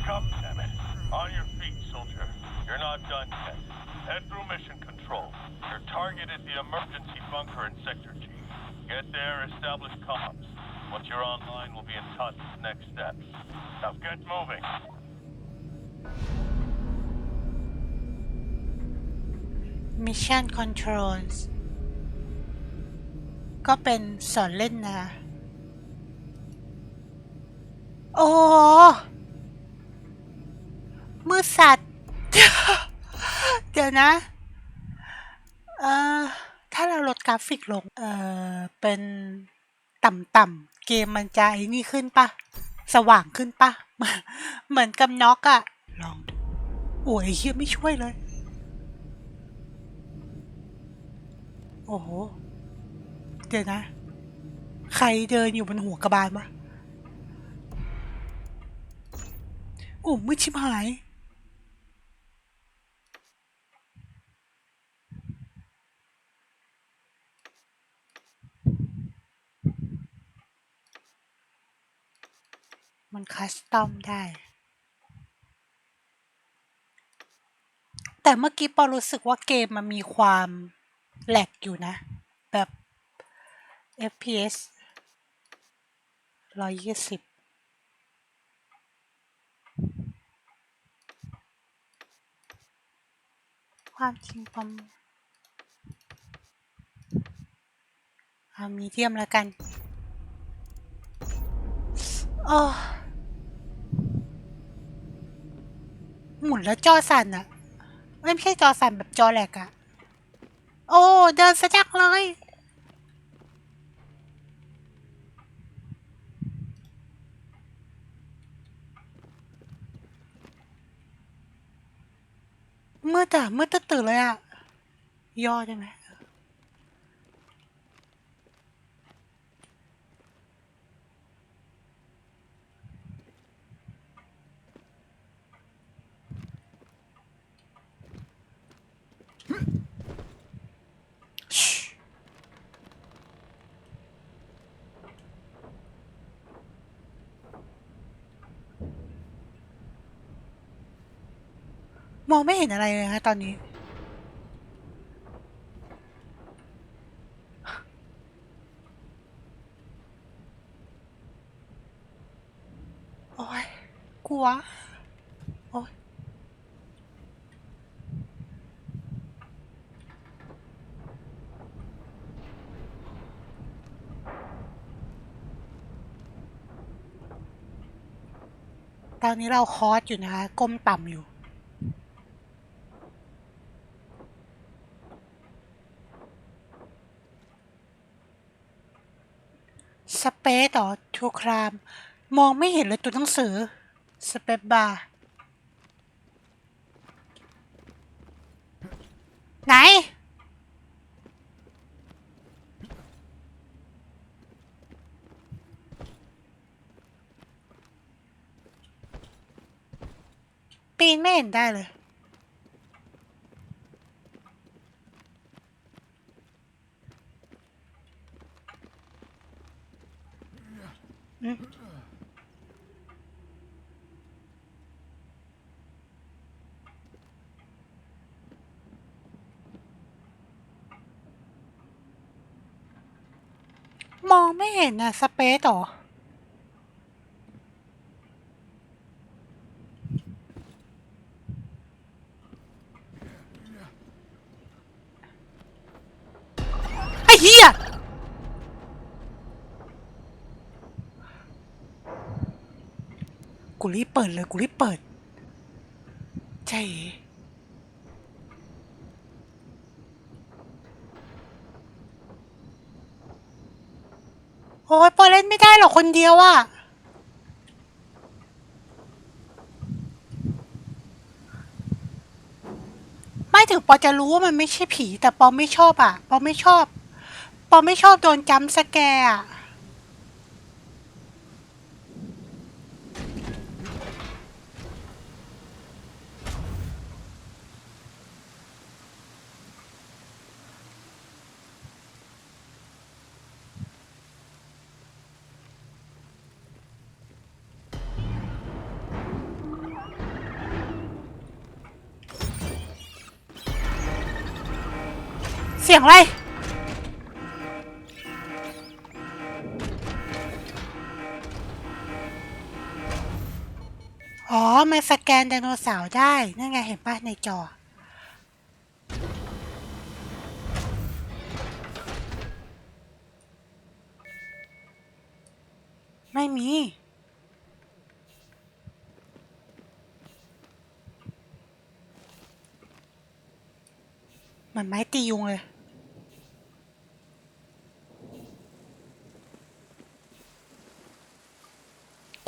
Wake up, damn it. On your feet, soldier. You're not done yet. Head through mission control. Your target is the emergency bunker in Sector G. Get there, establish comms. Once you're online, we'll be in touch with next steps. Now get moving. Mission Controls ก็เป็นสอนเล่นนะ โอ้โห มือสัตว์ เดี๋ยวนะ เอ่อ ถ้าเราลดกราฟิกลง เอ่อ เป็นต่ำๆ เกมมันจะไอ้นี่ขึ้นปะ สว่างขึ้นปะ เหมือนกับน็อกอะลองดูโอ้ยเฮียไม่ช่วยเลย โอ้โห เดี๋ยวนะ ใครเดินอยู่บนหัวกระบาลวะโอ้มืดชิบหาย คัสตอมได้ แต่เมื่อกี้ปอรู้สึกว่าเกมมันมีความแหลกอยู่นะ แบบ FPS ร้อยยี่สิบความจริงปอมเอามีเทียมแล้วกัน โอ้ มุนแล้วจอสั่นอะไม่ใช่จอสั่นแบบจอแหลกอะโอ้ เดินสะจักเลย มืดอะมืดตื่นเลยอะย่อได้ไหม มองไม่เห็นอะไรเลยฮะตอนนี้ โอ้ยกลัว โอ้ยตอนนี้เราคอร์สอยู่นะคะก้มต่ำอยู่ สเปซต่อทูครามมองไม่เห็นเลยตัวหนังสือสเปซบาร์ไหน ปีนไม่เห็นได้เลย มองไม่เห็นอะสเปซหรอไอ้เหี้ย กูรีบเปิดเลยกูรีบเปิดใช่โอ้ยปอเล่นไม่ได้หรอกคนเดียวอะไม่ถึงปอจะรู้ว่ามันไม่ใช่ผี แต่ปอไม่ชอบอะปอไม่ชอบ ปอไม่ชอบโดนจัมสแกร์อะ สียงอะไร อ๋อ มันสแกนไดโนเสาร์ได้ นั่นไงเห็นป่ะในจอ ไม่มีมือนไม้ตียุงเลย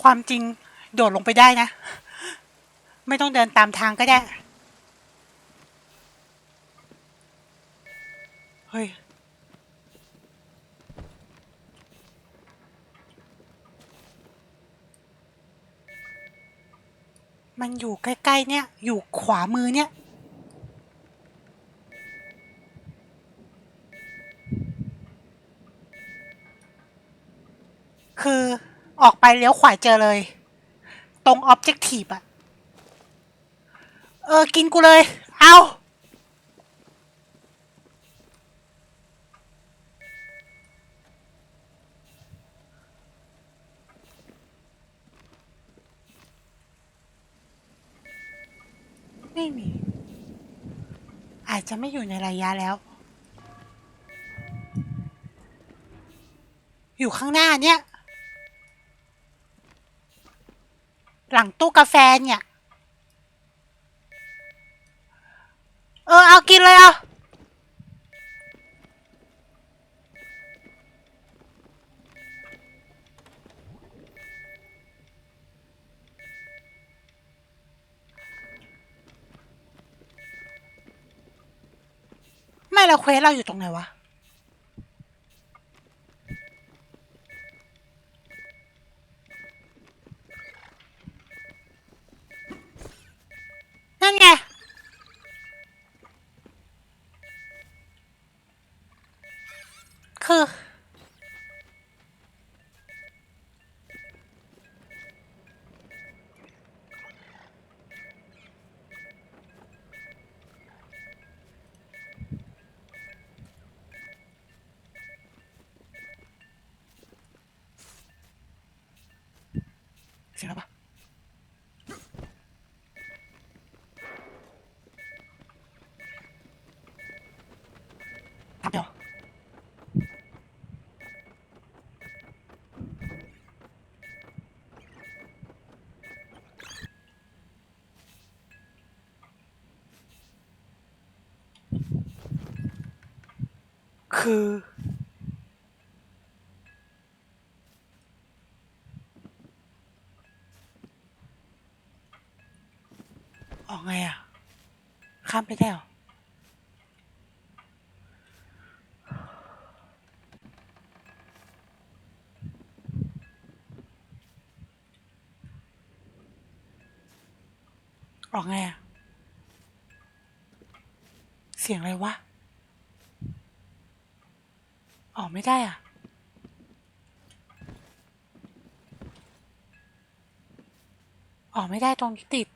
ความจริงโดดลงไปได้นะ ไม่ต้องเดินตามทางก็ได้ เฮ้ย มันอยู่ใกล้ ๆ เนี่ย อยู่ขวามือเนี่ยคือ ออกไปเลี้ยวขวาเจอเลย ตรง Objective อะเออ กินกูเลย เอาไม่มี อาจจะไม่อยู่ในระยะแล้ว อยู่ข้างหน้าเนี่ย หลังตู้กาแฟเนี่ย เออ เอากินเลยเอาไม่เราเควสเราอยู่ตรงไหนวะ นั่นไง คือ เสียงอะไรปะทำเดี๋ยว คือ ออกไงอะ ข้ามไปได้หรอออกไงอะ เสียงอะไรวะ ออกไม่ได้อะ ออกไม่ได้ตรงที่ติด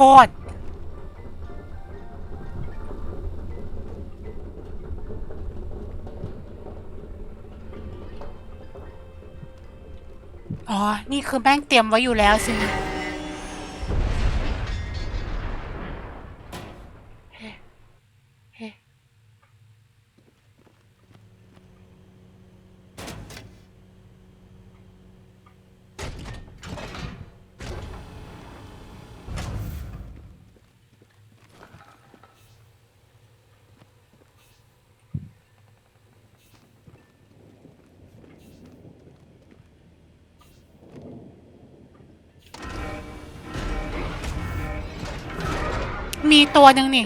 โทษอ๋อ นี่คือแม่งเตรียมไว้อยู่แล้วสินะ มีตัวหนึ่งนี่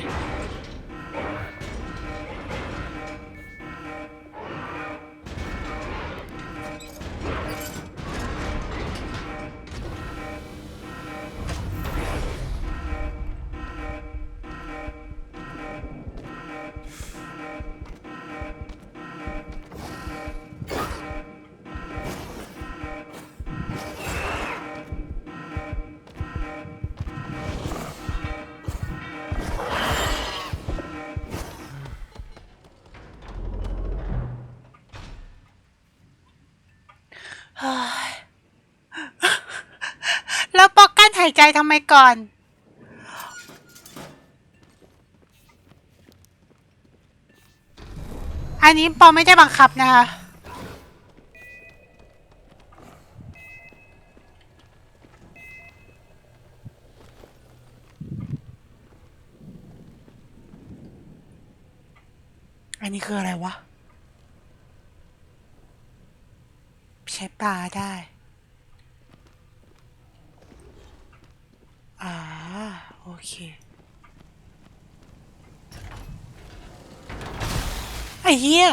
ทำไมก่อน อันนี้ปอไม่ได้บังคับนะคะ อันนี้คืออะไรวะ ใช้ปลาได้ อ่า โอเคไอ้เหี้ย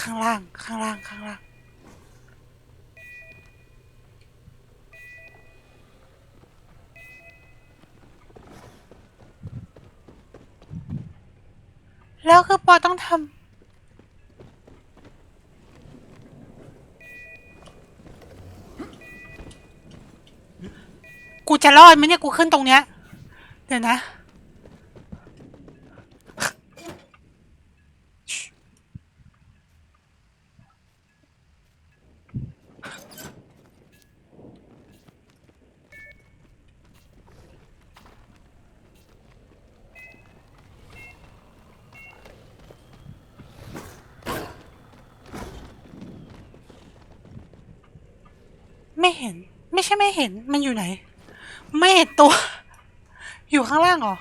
ข้างล่าง ข้างล่าง ข้างล่าง แล้วคือปอต้องทำกูจะรอดไหมเนี่ยกูขึ้นตรงเนี้ย เดี๋ยวนะ ไม่เห็น ไม่ใช่ไม่เห็นมันอยู่ไหน ไม่เห็นตัว อยู่ข้างล่างเหรอ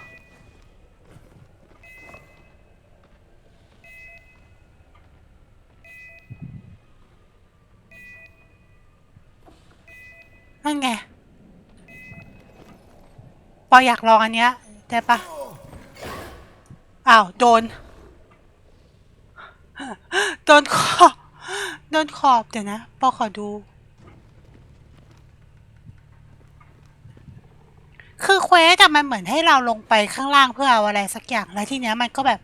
นั่นไง ปออยากลองอันเนี้ยได้ปะอ้าว โดน โดนขอบ โดนขอบ เดี๋ยวนะ ปอขอดู คือเควสอะมันเหมือนให้เราลงไปข้างล่างเพื่อเอาอะไรสักอย่างแล้วทีเนี้ยมันก็แบบ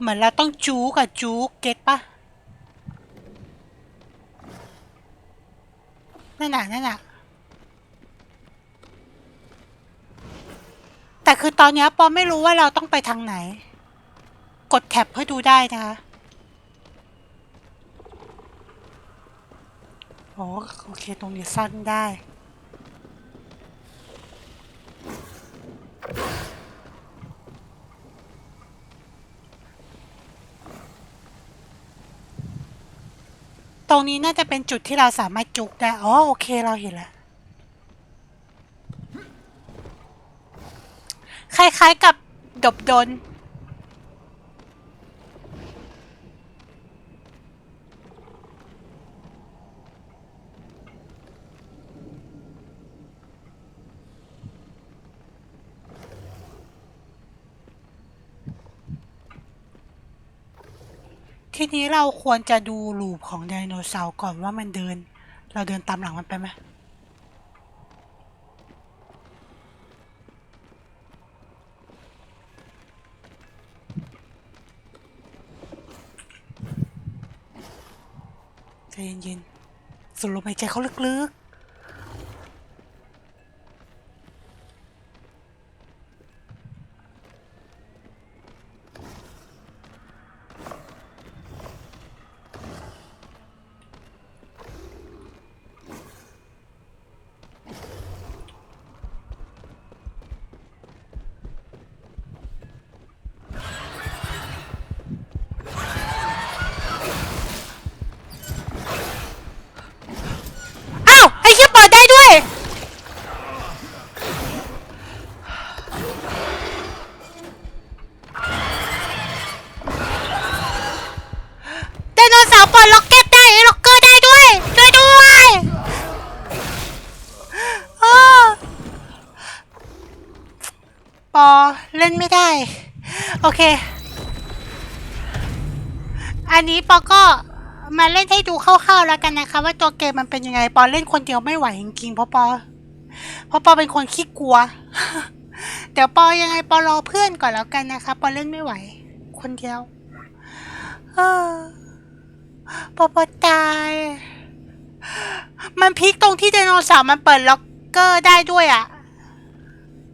เหมือนเราต้องจู๊กับจู๊เก็ตปะนั่นน่ะนั่นน่ะแต่คือตอนเนี้ยปอไม่รู้ว่าเราต้องไปทางไหน กดแท็บเพื่อดูได้นะคะโอ้โอเคตรงนี้สั้นได้ รงนี้น่าจะเป็นจุดที่เราสามารถจุกได้ อ๋อโอเคเราเห็นแล้ว คล้ายๆกับดบดน ทีนี้เราควรจะดูลูปของไดโนเสาร์ก่อนว่ามันเดิน เราเดินตามหลังมันไปไหมใจเย็นๆสูดลมหายใจเขาลึกๆ อ้าว โอเค อันนี้ปอก็มาเล่นให้ดูคร่าวๆแล้วกันนะคะ ว่าตัวเกมมันเป็นยังไง ปอเล่นคนเดียวไม่ไหวจริงๆเพราะปอเพราะปอเป็นคนขี้กลัว เดี๋ยวปอยังไงปอรอเพื่อนก่อนแล้วกันนะคะ ปอเล่นไม่ไหว คนเดียวเออปอปอตาย มันพลิกตรงที่ไดโนเสาร์มันเปิดล็อกเกอร์ได้ด้วยอะ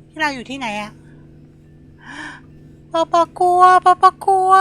ที่เราอยู่ที่ไหนอะป อปอกลัวปอปอกลัว